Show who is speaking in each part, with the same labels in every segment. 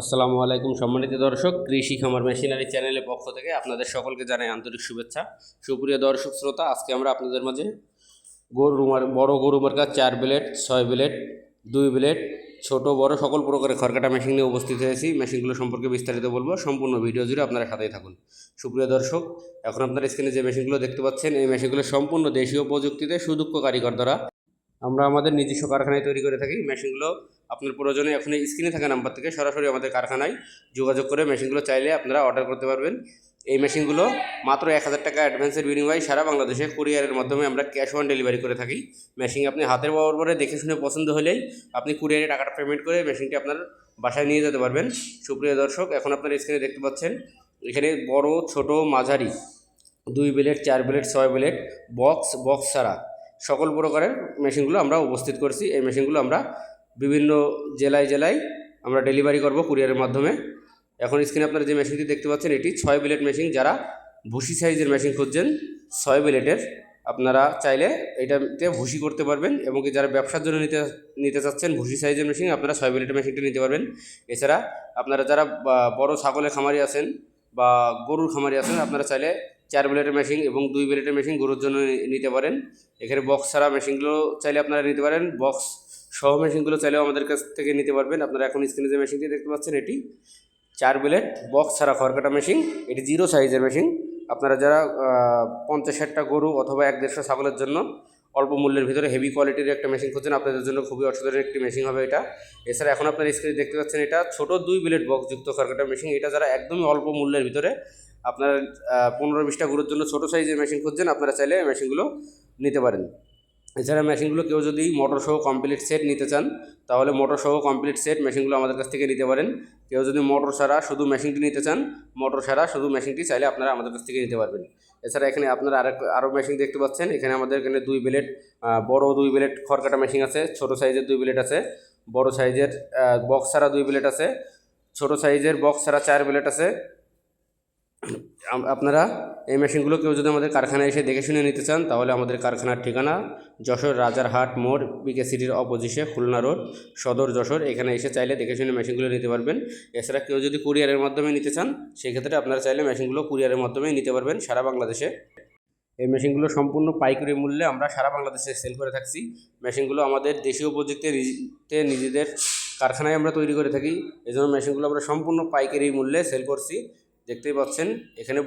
Speaker 1: আসসালামু আলাইকুম সম্মানিত দর্শক, কৃষি খামার মেশিনারি চ্যানেলের পক্ষ থেকে আপনাদের সকলকে জানাই আন্তরিক শুভেচ্ছা। সুপ্রিয় দর্শক শ্রোতা, আজকে আমরা আপনাদের মাঝে গরু বড় গরু মার্কা চার ব্লেড, ছয় ব্লেড, দুই ব্লেড, ছোট, বড় সকল প্রকারের খড়কাটা মেশিন নিয়ে উপস্থিত হয়েছি। মেশিনগুলো সম্পর্কে বিস্তারিত বলব, সম্পূর্ণ ভিডিও জুড়ে আপনারা সাথেই থাকুন। সুপ্রিয় দর্শক, এখন আপনার স্ক্রিনে যে মেশিনগুলো দেখতে পাচ্ছেন, এই মেশিনগুলো সম্পূর্ণ দেশীয় প্রযুক্তিতে সুদক্ষ কারিগর দ্বারা আমরা আমাদের নিজস্ব কারখানায় তৈরি করে থাকি। মেশিনগুলো আপনার প্রয়োজনে এখন স্ক্রিনে থাকা নাম্বার থেকে সরাসরি আমাদের কারখানায় যোগাযোগ করে মেশিনগুলো চাইলে আপনারা অর্ডার করতে পারবেন। এই মেশিনগুলো মাত্র এক হাজার টাকা অ্যাডভান্সের বিনিময়ে সারা বাংলাদেশে কুরিয়ারের মাধ্যমে আমরা ক্যাশ অন ডেলিভারি করে থাকি। মেশিন আপনি হাতের বরাবরে দেখে শুনে পছন্দ হলেই আপনি কুরিয়ারে টাকাটা পেমেন্ট করে মেশিনটি আপনার বাসায় নিয়ে যেতে পারবেন। সুপ্রিয় দর্শক, এখন আপনার স্ক্রিনে দেখতে পাচ্ছেন, এখানে বড়, ছোট, মাঝারি দুই ব্লেড, চার ব্লেড, ছয় ব্লেড বক্স বক্স ছাড়া। সকল প্রকারের মেশিনগুলো আমরা উপস্থিত করছি। এই মেশিনগুলো আমরা বিভিন্ন জেলায় জেলায় আমরা ডেলিভারি করব কুরিয়ারের মাধ্যমে। এখন স্ক্রিনে আপনারা যে মেশিনটি দেখতে পাচ্ছেন, এটি ছয় ব্লেড মেশিন। যারা ভুসি সাইজের মেশিন খুঁজছেন, ছয় ব্লেডের, আপনারা চাইলে এটাতে ভুসি করতে পারবেন এবং কি যারা ব্যবসার জন্য নিতে নিতে চাচ্ছেন ভুসি সাইজের মেশিন, আপনারা ছয় ব্লেডের মেশিনটি নিতে পারবেন। এছাড়া আপনারা যারা বড় ছাগলের খামারি আছেন বা গরুর খামারি আছেন, আপনারা চাইলে চার ব্লেডের মেশিন এবং দুই ব্লেডের মেশিন গরুর জন্য নিতে পারেন। এখানে বক্স ছাড়া মেশিনগুলো চাইলে আপনারা নিতে পারেন। বক্স সহ মেশিনগুলো চাইলেও আমাদের কাছ থেকে নিতে পারবেন। আপনারা এখন স্ক্রিনে যে মেশিনটি দেখতে পাচ্ছেন, এটি চার ব্লেড বক্স ছাড়া খড়কাটা মেশিন এটি জিরো সাইজের মেশিন আপনারা যারা পঞ্চাশ ষাটটা গরু অথবা এক দেড়শো ছাগলের জন্য অল্প মূল্যের ভিতরে হেভি কোয়ালিটির একটা মেশিন খুঁজছেন, আপনাদের জন্য খুবই অসাধারণ একটি মেশিন হবে এটা। এছাড়া এখন আপনার স্ক্রিনে দেখতে পাচ্ছেন এটা ছোট দুই ব্লেড বক্স যুক্ত খড়কাটা মেশিন এটা যারা একদমই অল্প মূল্যের ভিতরে আপনার পনেরো বিশটা গরুর জন্য ছোটো সাইজের মেশিন খুঁজছেন, আপনারা চাইলে মেশিনগুলো নিতে পারেন। এছাড়া মেশিনগুলো কেউ যদি মোটর সহ কমপ্লিট সেট নিতে চান, তাহলে মোটর সহ কমপ্লিট সেট মেশিনগুলো আমাদের কাছ থেকে নিতে পারেন। কেউ যদি মোটর ছাড়া শুধু মেশিনটি নিতে চান মোটর ছাড়া শুধু মেশিনটি চাইলে আপনারা আমাদের কাছ থেকে নিতে পারবেন। এছাড়া এখানে আপনারা আরেক আরও মেশিন দেখতে পাচ্ছেন। এখানে আমাদের এখানে দুই ব্লেড বড় দুই ব্লেড খড়কাটা মেশিন আছে, ছোট সাইজের দুই ব্লেড আছে, বড় সাইজের বক্স ছাড়া দুই ব্লেড আছে, ছোট সাইজের বক্স ছাড়া চার ব্লেড আছে আপনারা এই মেশিনগুলো কেউ যদি আমাদের কারখানায় এসে দেখে শুনে নিতে চান, তাহলে আমাদের কারখানার ঠিকানা যশোর রাজারহাট মোড় বিকে সিটির অপোজিশে খুলনা রোড, সদর যশোর। এখানে এসে চাইলে দেখে শুনে মেশিনগুলো নিতে পারবেন। এছাড়া কেউ যদি কুরিয়ারের মাধ্যমে নিতে চান, সেক্ষেত্রে আপনারা চাইলে মেশিনগুলো কুরিয়ারের মাধ্যমে নিতে পারবেন সারা বাংলাদেশে। এই মেশিনগুলো সম্পূর্ণ পাইকারি মূল্যে আমরা সারা বাংলাদেশে সেল করে থাকছি। মেশিনগুলো আমাদের দেশীয় প্রযুক্তিতে নিজেদের কারখানায় আমরা তৈরি করে থাকি। এই জন্য মেশিনগুলো আমরা সম্পূর্ণ পাইকারি মূল্যে সেল করছি। দেখতেই পাচ্ছেন, এখানে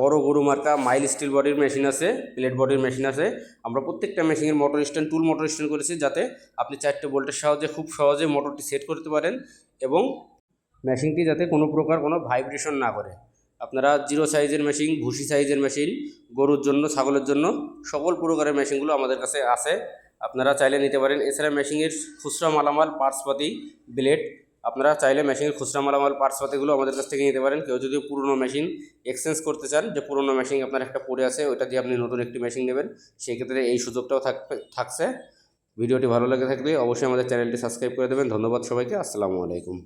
Speaker 1: বড় গরু মার্কা মাইল স্টিল বডির মেশিন আছে, প্লেট বডির মেশিন আছে। আমরা প্রত্যেকটা মেশিনের motor stand tool motor stand করেছি যাতে আপনি চারটে বোল্টের সাহায্যে খুব সহজে মোটরটি সেট করতে পারেন এবং মেশিনটি যাতে কোনো প্রকার কোনো ভাইব্রেশন না করে। আপনারা জিরো সাইজের মেশিন ভুসি সাইজের মেশিন গরুর জন্য, ছাগলের জন্য, সকল প্রকারের মেশিনগুলো আমাদের কাছে আছে। আপনারা চাইলে নিতে পারেন। এছাড়া মেশিনের খুচরা মালামাল পার্টসপাতি ব্লেড আপনারা চাইলে মেশিনের খুচরা মালামাল পার্টসপাতিগুলো আমাদের কাছ থেকে নিতে পারেন। কেউ যদি পুরনো মেশিন এক্সচেঞ্জ করতে চান, যে পুরনো মেশিন আপনার একটা পড়ে আছে, ওইটা দিয়ে আপনি নতুন একটি মেশিন নেবেন সেক্ষেত্রে এই সুযোগটাও থাকবে, থাকছে। ভিডিওটি ভালো লেগে থাকলে অবশ্যই আমাদের চ্যানেলটি সাবস্ক্রাইব করে দেবেন। ধন্যবাদ সবাইকে। আসসালামু আলাইকুম।